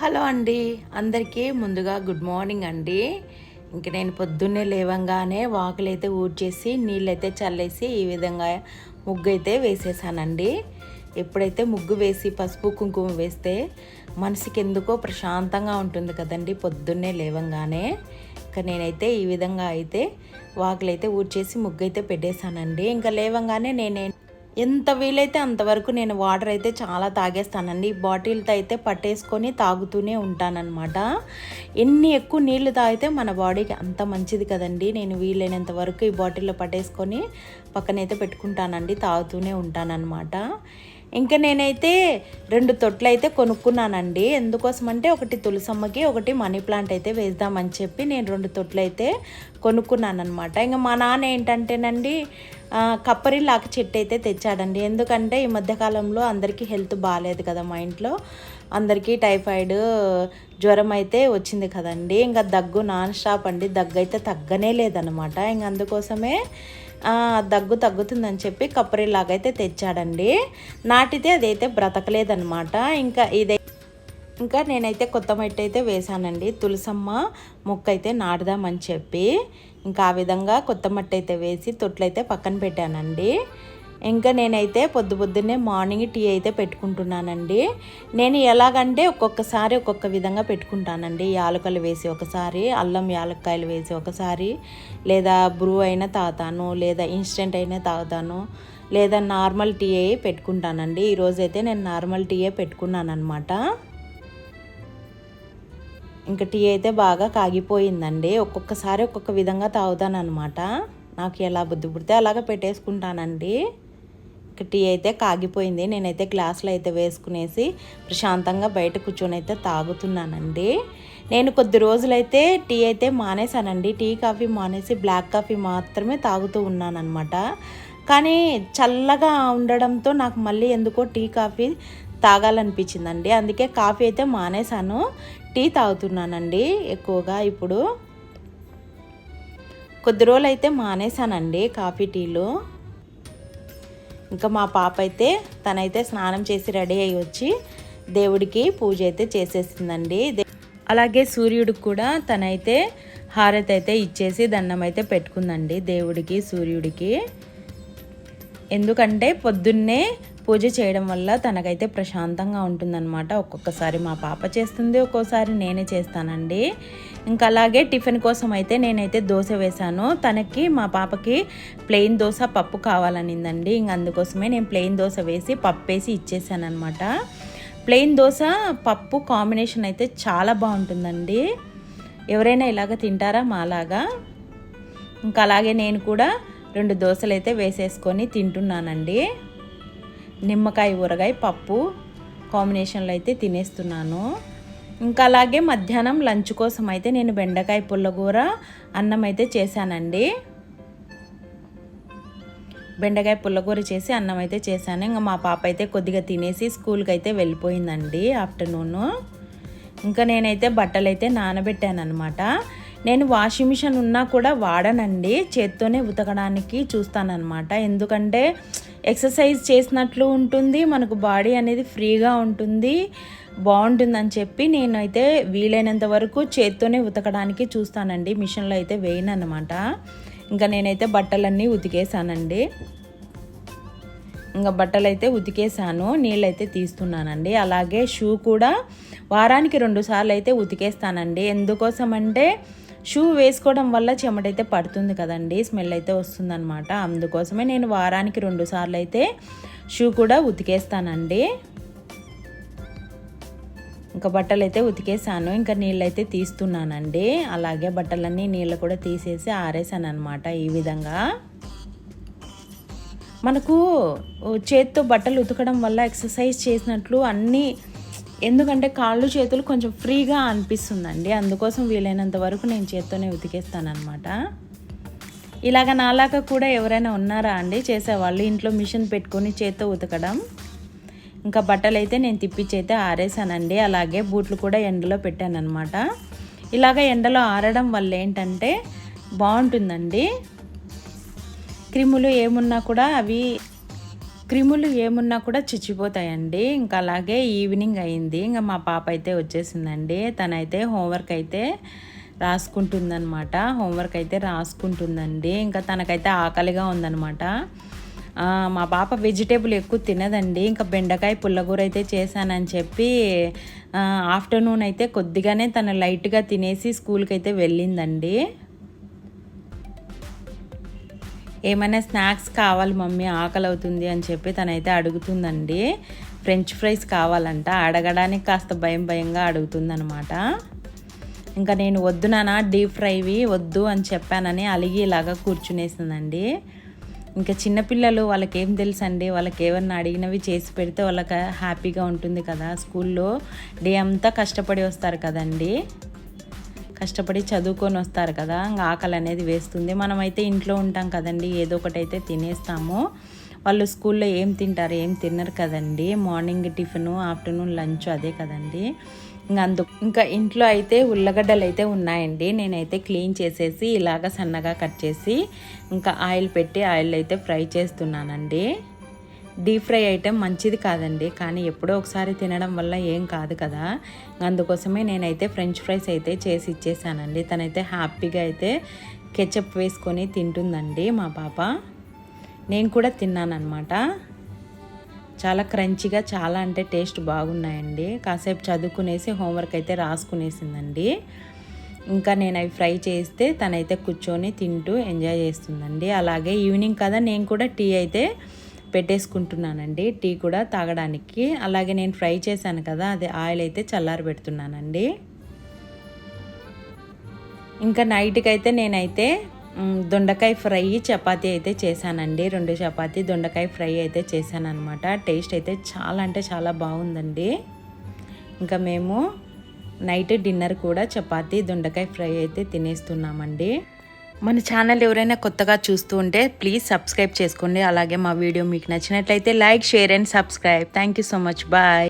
Hello అండి. అందరికీ ముందుగా గుడ్ మార్నింగ్ అండి. ఇంక నేను పొద్దున్నే లేవంగానే వాకులు అయితే ఊడ్చేసి నీళ్ళైతే చల్లేసి ఈ విధంగా ముగ్గు అయితే వేసేసానండి. ఎప్పుడైతే ముగ్గు వేసి పసుపు కుంకుమ వేస్తే మనసుకి ఎందుకో ప్రశాంతంగా ఉంటుంది కదండి పొద్దున్నే లేవంగానే. ఇంకా నేనైతే ఈ విధంగా అయితే వాకులు అయితే ఊడ్చేసి ముగ్గు అయితే పెట్టేశానండి. ఇంకా లేవంగానే నేనే ఎంత వీలైతే అంతవరకు నేను వాటర్ అయితే చాలా తాగేస్తానండి. బాటిల్తో అయితే పట్టేసుకొని తాగుతూనే ఉంటానన్నమాట. ఎన్ని ఎక్కువ నీళ్ళు తాగితే మన బాడీకి అంత మంచిది కదండి. నేను వీలైనంత వరకు ఈ బాటిల్లో పట్టేసుకొని పక్కనైతే పెట్టుకుంటానండి తాగుతూనే ఉంటానన్నమాట. ఇంకా నేనైతే రెండు తొట్లు అయితే కొనుక్కున్నానండి. ఎందుకోసం అంటే ఒకటి తులసమ్మకి ఒకటి మనీ ప్లాంట్ అయితే వేద్దామని చెప్పి నేను రెండు తొట్లు అయితే కొనుక్కున్నాను అనమాట ఇంకా మా నాన్న ఏంటంటేనండి కప్పరిలాక చెట్టు అయితే తెచ్చాడండి. ఎందుకంటే ఈ మధ్యకాలంలో అందరికీ హెల్త్ బాగాలేదు కదా మా ఇంట్లో. అందరికీ టైఫాయిడ్ జ్వరం అయితే వచ్చింది కదండి. ఇంకా దగ్గు నాన్ స్టాప్ అండి. దగ్గు అయితే తగ్గనే లేదనమాట ఇంక అందుకోసమే దగ్గు తగ్గుతుందని చెప్పి కప్పరిలాగైతే అయితే తెచ్చాడండి. నాటితే అదైతే బ్రతకలేదనమాట ఇంకా ఇదే ఇంకా నేనైతే కొత్త మట్టి అయితే వేశానండి. తులసమ్మ మొక్క అయితే నాటుదామని చెప్పి. ఇంకా ఆ విధంగా కొత్త మట్టి అయితే వేసి తొట్లయితే పక్కన పెట్టానండి. ఇంకా నేనైతే పొద్దు పొద్దున్నే మార్నింగ్ టీ అయితే పెట్టుకుంటున్నానండి. నేను ఎలాగంటే ఒక్కొక్కసారి ఒక్కొక్క విధంగా పెట్టుకుంటానండి. యాలకలు వేసి ఒకసారి అల్లం యాలక్కాయలు వేసి ఒకసారి లేదా బ్రూ అయినా తాగుతాను లేదా ఇన్స్టెంట్ అయినా తాగుతాను లేదా నార్మల్ టీ అయి పెట్టుకుంటానండి. ఈరోజైతే నేను నార్మల్ టీయే పెట్టుకున్నాను అనమాట ఇంకా టీ అయితే బాగా కాగిపోయిందండి. ఒక్కొక్కసారి ఒక్కొక్క విధంగా తాగుతానమాట నాకు ఎలా బుద్ధి పుడితే అలాగ పెట్టేసుకుంటానండి. టీ అయితే కాగిపోయింది. నేనైతే గ్లాసులో అయితే వేసుకునేసి ప్రశాంతంగా బయట కూర్చొని అయితే తాగుతున్నానండి. నేను కొద్ది రోజులైతే టీ అయితే మానేశానండి. టీ కాఫీ మానేసి బ్లాక్ కాఫీ మాత్రమే తాగుతూ ఉన్నానమాట కానీ చల్లగా ఉండడంతో నాకు మళ్ళీ ఎందుకో టీ కాఫీ తాగాలనిపించిందండి. అందుకే కాఫీ అయితే మానేశాను. టీ తాగుతున్నానండి ఎక్కువగా ఇప్పుడు. కొద్ది రోజులు అయితే మానేశానండి కాఫీ టీలు. ఇంకా మా పాప అయితే తనైతే స్నానం చేసి రెడీ అయ్యి వచ్చి దేవుడికి పూజ అయితే చేసేసిందండి. అలాగే సూర్యుడికి కూడా తనైతే హారతి అయితే ఇచ్చేసి దండం అయితే పెట్టుకుందండి దేవుడికి సూర్యుడికి. ఎందుకంటే పొద్దున్నే పూజ చేయడం వల్ల తనకైతే ప్రశాంతంగా ఉంటుందన్నమాట. ఒక్కొక్కసారి మా పాప చేస్తుంది ఒక్కోసారి నేనే చేస్తానండి. ఇంకా అలాగే టిఫిన్ కోసం అయితే నేనైతే దోశ వేశాను. తనకి మా పాపకి ప్లెయిన్ దోశ పప్పు కావాలనిందండి. ఇంక అందుకోసమే నేను ప్లెయిన్ దోశ వేసి పప్పు వేసి ఇచ్చేసానమాట ప్లెయిన్ దోశ పప్పు కాంబినేషన్ అయితే చాలా బాగుంటుందండి. ఎవరైనా ఇలాగ తింటారా మాలాగా? ఇంకా అలాగే నేను కూడా రెండు దోశలు అయితే వేసేసుకొని తింటున్నానండి. నిమ్మకాయ ఊరగాయ పప్పు కాంబినేషన్లో అయితే తినేస్తున్నాను. ఇంకా అలాగే మధ్యాహ్నం లంచ్ కోసం అయితే నేను బెండకాయ పుల్లగూర అన్నం అయితే చేశానండి. బెండకాయ పుల్లకూర చేసి అన్నం అయితే చేశాను. ఇంకా మా పాప అయితే కొద్దిగా తినేసి స్కూల్కి అయితే వెళ్ళిపోయిందండి ఆఫ్టర్నూన్. ఇంకా నేనైతే బట్టలు అయితే నానబెట్టాను అనమాట నేను వాషింగ్ మిషన్ ఉన్నా కూడా వాడనండి. చేత్తోనే ఉతకడానికి చూస్తానన్నమాట. ఎందుకంటే ఎక్సర్సైజ్ చేసినట్లు ఉంటుంది. మనకు బాడీ అనేది ఫ్రీగా ఉంటుంది. బాగుంటుందని చెప్పి నేనైతే వీలైనంత వరకు చేత్తోనే ఉతకడానికి చూస్తానండి. మిషన్లో అయితే వేయను అనమాట ఇంకా నేనైతే బట్టలన్నీ ఉతికేసానండి ఇంకా బట్టలు అయితే ఉతికేసాను నీళ్ళైతే తీస్తున్నానండి. అలాగే షూ కూడా వారానికి రెండు సార్లు అయితే ఉతికేస్తానండి. ఎందుకోసం అంటే షూ వేసుకోవడం వల్ల చెమటైతే పడుతుంది కదండి స్మెల్ అయితే వస్తుందనమాట అందుకోసమే నేను వారానికి రెండు సార్లు అయితే షూ కూడా ఉతికేస్తానండి. ఇంకా బట్టలు అయితే ఉతికేసాను ఇంకా నీళ్ళు అయితే తీస్తున్నానండి. అలాగే బట్టలన్నీ నీళ్ళు కూడా తీసేసి ఆరేసాను అనమాట ఈ విధంగా. మనకు చేత్తో బట్టలు ఉతకడం వల్ల ఎక్సర్సైజ్ చేసినట్లు అన్నీ ఎందుకంటే కాళ్ళు చేతులు కొంచెం ఫ్రీగా అనిపిస్తుందండి. అందుకోసం వీలైనంత వరకు నేను చేత్తోనే ఉతికేస్తానమాట ఇలాగ నాలాగా కూడా ఎవరైనా ఉన్నారా అండి? చేసేవాళ్ళు ఇంట్లో మిషన్ పెట్టుకొని చేత్తో ఉతకడం. ఇంకా బట్టలు అయితే నేను తిప్పించి అయితే ఆరేసానండి అలాగే బూట్లు కూడా ఎండలో పెట్టానమాట ఇలాగ ఎండలో ఆరడం వల్ల ఏంటంటే బాగుంటుందండి. క్రిములు ఏమున్నా కూడా అవి క్రిములు ఏమున్నా కూడా చిచ్చిపోతాయండి. ఇంకా అలాగే ఈవినింగ్ అయింది. ఇంకా మా పాప అయితే వచ్చేసిందండి. తనైతే హోంవర్క్ అయితే రాసుకుంటుందనమాట హోంవర్క్ అయితే రాసుకుంటుందండి. ఇంకా తనకైతే ఆకలిగా ఉందనమాట మా పాప వెజిటేబుల్ ఎక్కువ తినదండి. ఇంకా బెండకాయ పుల్లగూర అయితే చేశానని చెప్పి ఆఫ్టర్నూన్ అయితే కొద్దిగానే తను లైట్గా తినేసి స్కూల్కి అయితే వెళ్ళిందండి. ఏమైనా స్నాక్స్ కావాలి మమ్మీ ఆకలి అవుతుంది అని చెప్పి తనైతే అడుగుతుందండి. ఫ్రెంచ్ ఫ్రైస్ కావాలంట. అడగడానికి కాస్త భయం భయంగా అడుగుతుందనమాట ఇంకా నేను వద్దు డీప్ ఫ్రైవి వద్దు అని చెప్పానని అలిగి ఇలాగా కూర్చునేసిందండి. ఇంకా చిన్నపిల్లలు వాళ్ళకి ఏం తెలుసు అండి వాళ్ళకి ఏమన్నా అడిగినవి చేసి పెడితే వాళ్ళకి హ్యాపీగా ఉంటుంది కదా స్కూల్లో. డే అంతా కష్టపడి వస్తారు కదండీ. కష్టపడి చదువుకొని వస్తారు కదా ఇంకా ఆకలి అనేది వేస్తుంది. మనమైతే ఇంట్లో ఉంటాం కదండి ఏదో ఒకటి అయితే తినేస్తాము. వాళ్ళు స్కూల్లో ఏం తింటారు ఏం తినరు కదండి. మార్నింగ్ టిఫిన్ ఆఫ్టర్నూన్ లంచ్ అదే కదండి. ఇంకా అందు ఇంకా ఇంట్లో అయితే ఉల్లగడ్డలు అయితే ఉన్నాయండి. నేనైతే క్లీన్ చేసేసి ఇలాగ సన్నగా కట్ చేసి ఇంకా ఆయిల్ పెట్టి ఆయిల్ అయితే ఫ్రై చేస్తున్నానండి. డీప్ ఫ్రై ఐటెం మంచిది కాదండి. కానీ ఎప్పుడో ఒకసారి తినడం వల్ల ఏం కాదు కదా. అందుకోసమే నేనైతే ఫ్రెంచ్ ఫ్రైస్ అయితే చేసి ఇచ్చేసానండి. తనైతే హ్యాపీగా అయితే కెచప్ వేసుకొని తింటుందండి మా పాప. నేను కూడా తిన్నానమాట చాలా క్రంచిగా చాలా అంటే టేస్ట్ బాగున్నాయండి. కాసేపు చదువుకునేసి హోంవర్క్ అయితే రాసుకునేసిందండి. ఇంకా నేను అవి ఫ్రై చేస్తే తనైతే కూర్చొని తింటూ ఎంజాయ్ చేస్తుందండి. అలాగే ఈవినింగ్ కదా నేను కూడా టీ అయితే పెట్టేసుకుంటున్నానండి. టీ కూడా తాగడానికి. అలాగే నేను ఫ్రై చేశాను కదా అది ఆయిల్ అయితే చల్లారి పెడుతున్నానండి. ఇంకా నైట్కి అయితే నేనైతే దొండకాయ ఫ్రై చపాతీ అయితే చేశానండి. రెండు చపాతీ దొండకాయ ఫ్రై అయితే చేశాను అనమాట టేస్ట్ అయితే చాలా అంటే చాలా బాగుందండి. ఇంకా మేము నైట్ డిన్నర్ కూడా చపాతీ దొండకాయ ఫ్రై అయితే తినేస్తున్నామండి. మన ఛానల్ ఎవరైనా కొత్తగా చూస్తూ ఉంటే ప్లీజ్ సబ్స్క్రైబ్ చేసుకోండి. అలాగే మా వీడియో మీకు నచ్చినట్లయితే like share and subscribe. Thank you so much bye